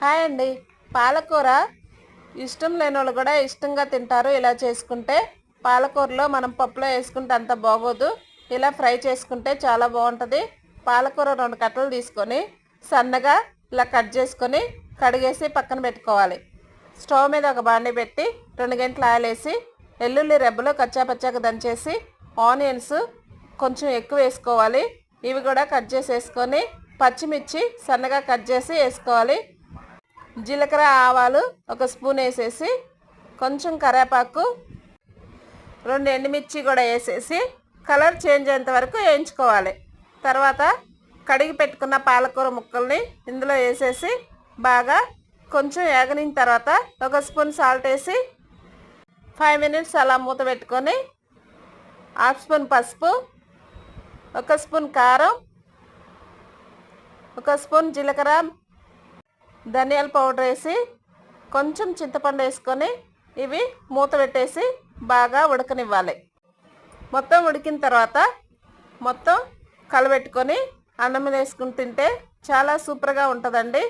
Hi అండి. పాలకూర ఇష్టం లేని వాళ్ళు కూడా ఇష్టంగా తింటారు. ఇలా చేసుకుంటే పాలకూరలో మనం పప్పులో వేసుకుంటే అంత బాగోదు. ఇలా ఫ్రై చేసుకుంటే చాలా బాగుంటుంది. పాలకూర రెండు కట్టలు తీసుకొని సన్నగా ఇలా కట్ చేసుకొని కడిగేసి పక్కన పెట్టుకోవాలి. స్టవ్ మీద ఒక బాండి పెట్టి రెండు గంటలు ఆయిల్ వేసి వెల్లుల్లి రెబ్బలు కచ్చాపచ్చాక దంచేసి ఆనియన్స్ కొంచెం ఎక్కువ వేసుకోవాలి. ఇవి కూడా కట్ చేసి వేసుకొని పచ్చిమిర్చి సన్నగా కట్ చేసి వేసుకోవాలి. జీలకర్ర ఆవాలు ఒక స్పూన్ వేసేసి కొంచెం కరేపాకు రెండు ఎండుమిర్చి కూడా వేసేసి కలర్ చేంజ్ అయ్యేంత వరకు వేయించుకోవాలి. తర్వాత కడిగి పెట్టుకున్న పాలకూర ముక్కల్ని ఇందులో వేసేసి బాగా కొంచెం ఏగనిన తర్వాత ఒక స్పూన్ సాల్ట్ వేసి ఫైవ్ మినిట్స్ అలా మూత పెట్టుకొని హాఫ్ స్పూన్ పసుపు ఒక స్పూన్ కారం ఒక స్పూన్ జీలకర్ర ధనియాల పౌడర్ వేసి కొంచెం చింతపండు వేసుకొని ఇవి మూత పెట్టేసి బాగా ఉడకనివ్వాలి. మొత్తం ఉడికిన తర్వాత మొత్తం కలబెట్టుకొని అన్నం వేసుకుని తింటే చాలా సూపర్గా ఉంటుందండి.